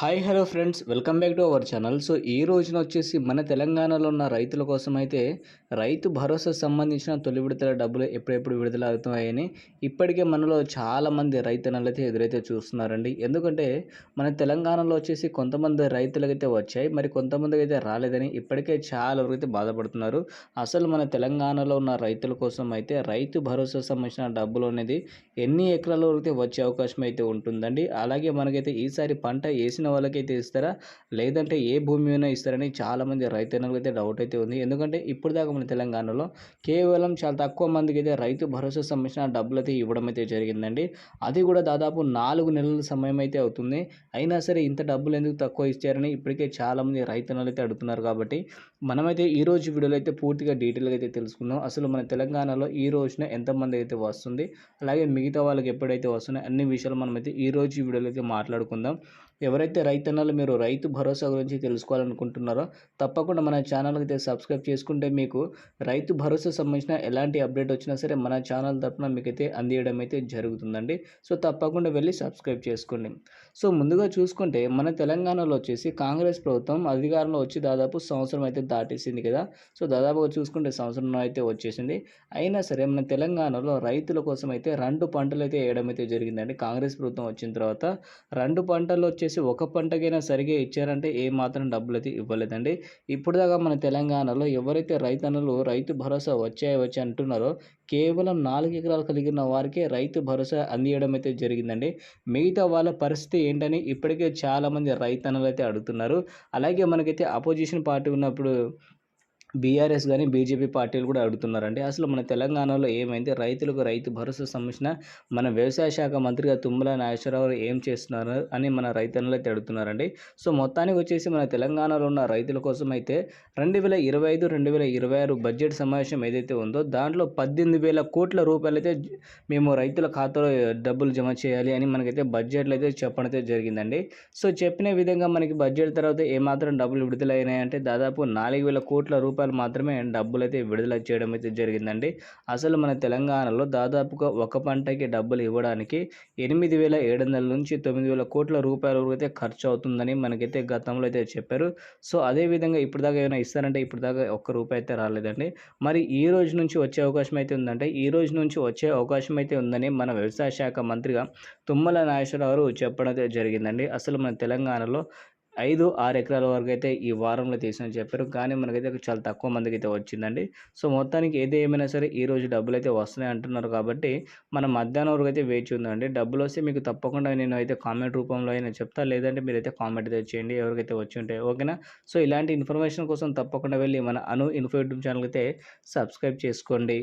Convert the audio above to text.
Hi hello friends. Welcome back to our channel. So ఈ రోజున వచ్చేసి మన తెలంగాణలో ఉన్న రైతుల కోసం అయితే రైతు భరోసా సంబంధించిన తొలి విడతల డబ్బులు ఎప్పుడెప్పుడు విడుదల అవుతున్నాయని ఇప్పటికే మనలో చాలామంది రైతన్నలు అయితే ఎదురైతే చూస్తున్నారండి. ఎందుకంటే మన తెలంగాణలో వచ్చేసి కొంతమంది రైతులకైతే వచ్చాయి. మరి కొంతమందికి అయితే రాలేదని ఇప్పటికే చాలా వరకు అయితే బాధపడుతున్నారు. అసలు మన తెలంగాణలో ఉన్న రైతుల కోసం అయితే రైతు భరోసా సంబంధించిన డబ్బులు అనేది ఎన్ని ఎకరాల వరకు అయితే వచ్చే అవకాశం అయితే ఉంటుందండి. అలాగే మనకైతే ఈసారి పంట వేసిన వాళ్ళకైతే ఇస్తారా? లేదంటే ఏ భూమి అయినా ఇస్తారని చాలామంది రైతన్నలకు అయితే డౌట్ అయితే ఉంది. ఎందుకంటే ఇప్పుడు దాకా మన తెలంగాణలో కేవలం చాలా తక్కువ మందికి అయితే రైతు భరోసా సంబంధించిన డబ్బులు అయితే ఇవ్వడం అయితే జరిగిందండి. అది కూడా దాదాపు నాలుగు నెలల సమయం అయితే అవుతుంది. అయినా సరే ఇంత డబ్బులు ఎందుకు తక్కువ ఇచ్చారని ఇప్పటికే చాలామంది రైతన్నలు అయితే అడుగుతున్నారు కాబట్టి మనమైతే ఈ రోజు వీడియోలో అయితే పూర్తిగా డీటెయిల్గా అయితే తెలుసుకుందాం. అసలు మన తెలంగాణలో ఈ రోజున ఎంతమంది అయితే వస్తుంది? అలాగే మిగతా వాళ్ళకి ఎప్పుడైతే వస్తున్నాయి అన్ని విషయాలు మనమైతే ఈ రోజు వీడియోలో అయితే మాట్లాడుకుందాం. ఎవరైతే రైతన్నలు మీరు రైతు భరోసా గురించి తెలుసుకోవాలనుకుంటున్నారో తప్పకుండా మన ఛానల్కి అయితే సబ్స్క్రైబ్ చేసుకుంటే మీకు రైతు భరోసా సంబంధించిన ఎలాంటి అప్డేట్ వచ్చినా సరే మన ఛానల్ తరఫున మీకైతే అందియడం అయితే జరుగుతుందండి. సో తప్పకుండా వెళ్ళి సబ్స్క్రైబ్ చేసుకోండి. సో ముందుగా చూసుకుంటే మన తెలంగాణలో వచ్చేసి కాంగ్రెస్ ప్రభుత్వం అధికారంలో వచ్చి దాదాపు సంవత్సరం అయితే దాటేసింది కదా. సో దాదాపుగా చూసుకుంటే సంవత్సరం అయితే వచ్చేసింది. అయినా సరే మన తెలంగాణలో రైతుల కోసం అయితే రెండు పంటలు అయితే వేయడం అయితే జరిగిందండి. కాంగ్రెస్ ప్రభుత్వం వచ్చిన తర్వాత రెండు పంటలు వచ్చేసి ఒక పంటకైనా సరిగా ఇచ్చారంటే ఏ మాత్రం డబ్బులు అయితే ఇవ్వలేదండి. ఇప్పుడు దాకా మన తెలంగాణలో ఎవరైతే రైతన్నలు రైతు భరోసా వచ్చాయి వచ్చి అంటున్నారో కేవలం నాలుగు ఎకరాలు కలిగిన వారికే రైతు భరోసా అందియడం అయితే జరిగిందండి. మిగతా వాళ్ళ పరిస్థితి ఏంటని ఇప్పటికే చాలామంది రైతన్నలు అయితే అడుగుతున్నారు. అలాగే మనకైతే అపోజిషన్ పార్టీ ఉన్నప్పుడు బీఆర్ఎస్ కానీ బీజేపీ పార్టీలు కూడా అడుగుతున్నారండి. అసలు మన తెలంగాణలో ఏమైంది? రైతులకు రైతు భరోసా సంబంధించిన మన వ్యవసాయ శాఖ మంత్రిగా తుమ్మల నాగేశ్వరరావు ఏం చేస్తున్నారు అని మన రైతన్నులు అయితే అడుగుతున్నారండి. సో మొత్తానికి వచ్చేసి మన తెలంగాణలో ఉన్న రైతుల కోసం అయితే రెండు వేల ఇరవై ఐదు రెండు వేల ఇరవై ఆరు బడ్జెట్ సమావేశం ఏదైతే ఉందో దాంట్లో పద్దెనిమిది వేల కోట్ల రూపాయలు అయితే మేము రైతుల ఖాతాలో డబ్బులు జమ చేయాలి అని మనకైతే బడ్జెట్లో అయితే చెప్పడం అయితే జరిగిందండి. సో చెప్పిన విధంగా మనకి బడ్జెట్ తర్వాత ఏమాత్రం డబ్బులు విడుదలైనాయంటే దాదాపు నాలుగు వేల కోట్ల రూపాయలు రూపాయలు మాత్రమే డబ్బులు అయితే విడుదల చేయడం అయితే జరిగిందండి. అసలు మన తెలంగాణలో దాదాపుగా ఒక పంటకి డబ్బులు ఇవ్వడానికి ఎనిమిది వేల ఏడు వందల నుంచి తొమ్మిది వేల కోట్ల రూపాయల వరకు అయితే ఖర్చు అవుతుందని మనకైతే గతంలో అయితే చెప్పారు. సో అదేవిధంగా ఇప్పుడు దాకా ఏమైనా ఇస్తారంటే ఇప్పుడు దాకా ఒక్క రూపాయి అయితే రాలేదండి. మరి ఈ రోజు నుంచి వచ్చే అవకాశం అయితే ఉందంటే ఈ రోజు నుంచి వచ్చే అవకాశం అయితే ఉందని మన వ్యవసాయ శాఖ మంత్రిగా తుమ్మల నాగేశ్వరరావు చెప్పడం అయితే జరిగిందండి. అసలు మన తెలంగాణలో ఐదు ఆరు ఎకరాల వరకు అయితే ఈ వారంలో తీసినని చెప్పారు. కానీ మనకైతే చాలా తక్కువ మందికి అయితే వచ్చిందండి. సో మొత్తానికి ఏది ఏమైనా సరే ఈ రోజు డబ్బులు అయితే వస్తున్నాయి అంటున్నారు కాబట్టి మనం మధ్యాహ్నం వరకు అయితే వేచి ఉందండి. డబ్బులు వస్తే మీకు తప్పకుండా నేను అయితే కామెంట్ రూపంలో అయినా చెప్తా. లేదంటే మీరైతే కామెంట్ అయితే చేయండి. ఎవరికైతే వచ్చి ఉంటే ఓకేనా? సో ఇలాంటి ఇన్ఫర్మేషన్ కోసం తప్పకుండా వెళ్ళి మన అను ఇన్ఫో యూట్యూబ్ ఛానల్ అయితే సబ్స్క్రైబ్ చేసుకోండి.